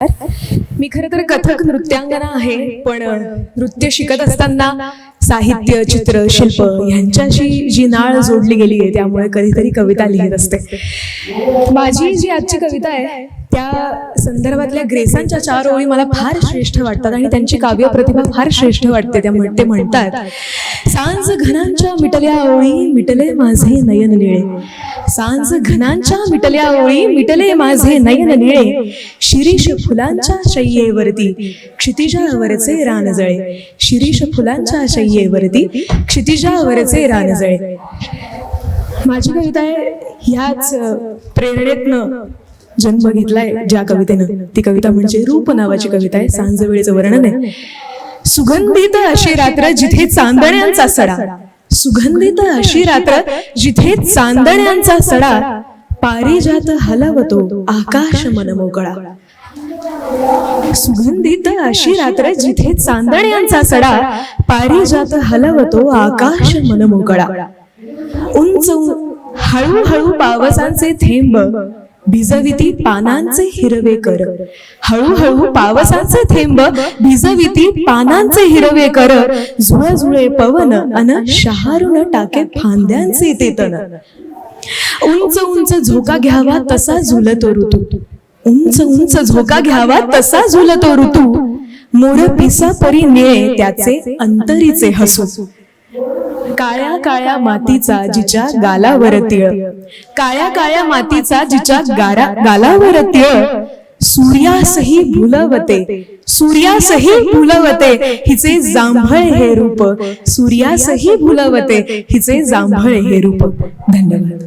मी खरं तर कथक नृत्यांगना आहे पण नृत्य शिकत असताना साहित्य चित्र शिल्प यांच्याशी जी नाळ जोडली गेली आहे त्यामुळे कधीतरी कविता लिहित असते. माझी जी आजची कविता आहे त्या संदर्भातल्या ग्रेसांच्या चार ओळी मला फार श्रेष्ठ वाटतात आणि त्यांची काव्य प्रतिभा फार श्रेष्ठ वाटते त्या ते म्हणतात. सांज घनांच्या मिटल्या ओळी मिटले माझे नयन निळे. सांज घनांच्या मिटल्या ओळी मिटले माझे नयन निळे. शिरीष फुलांच्या शय्येवरती क्षितिजावरचे रानजळे शिरीष फुलांच्या शय्येवरती क्षितिजावरचे रानजळे माझी कविता आहे ह्याच प्रेरणेतनं जन्म घेतलाय ज्या कवितेनं. ती कविता म्हणजे रूप नावाची कविता आहे सांज वेळेचं वर्णन आहे. सुगंधित अशी रात्र जिथे चांदण्यांचा सडा. सुगंधित अशी रात्र जिथे चांदण्यांचा सडा. पारिजात हलवतो आकाश मनमोकळा सुगंधित अशी रात्र जिथे चांदण्यांचा सडा. पारिजात हलवतो आकाश मनमोकळा उंच हळूहळू पावसांचे थेंब. भिजविती पानांचे हिरवे कर. हळूहळू पावसांचे थेंब भिजविती पानांचे हिरवे कर. झुळझुळे पवन अन शहारून टाके फांद्यांचे ते तन उंच उंच झोका घ्यावा तसा झुलतो ऋतू. उंच उंच झोका घ्यावा तसा झुलतो ऋतू. मोर पिसा परी निळे त्याचे अंतरीचे हसू. काळ्या काळ्या मातीचा जिच्या गालावर तिळ. काळ्या काळ्या मातीचा जिच्या गारा गालावर तिळ. सूर्यासही भुलवते. सूर्यासही भुलवते. हिचे जांभळ हे रूप. सूर्यासही भुलवते. हिचे जांभळ हे रूप. धन्यवाद.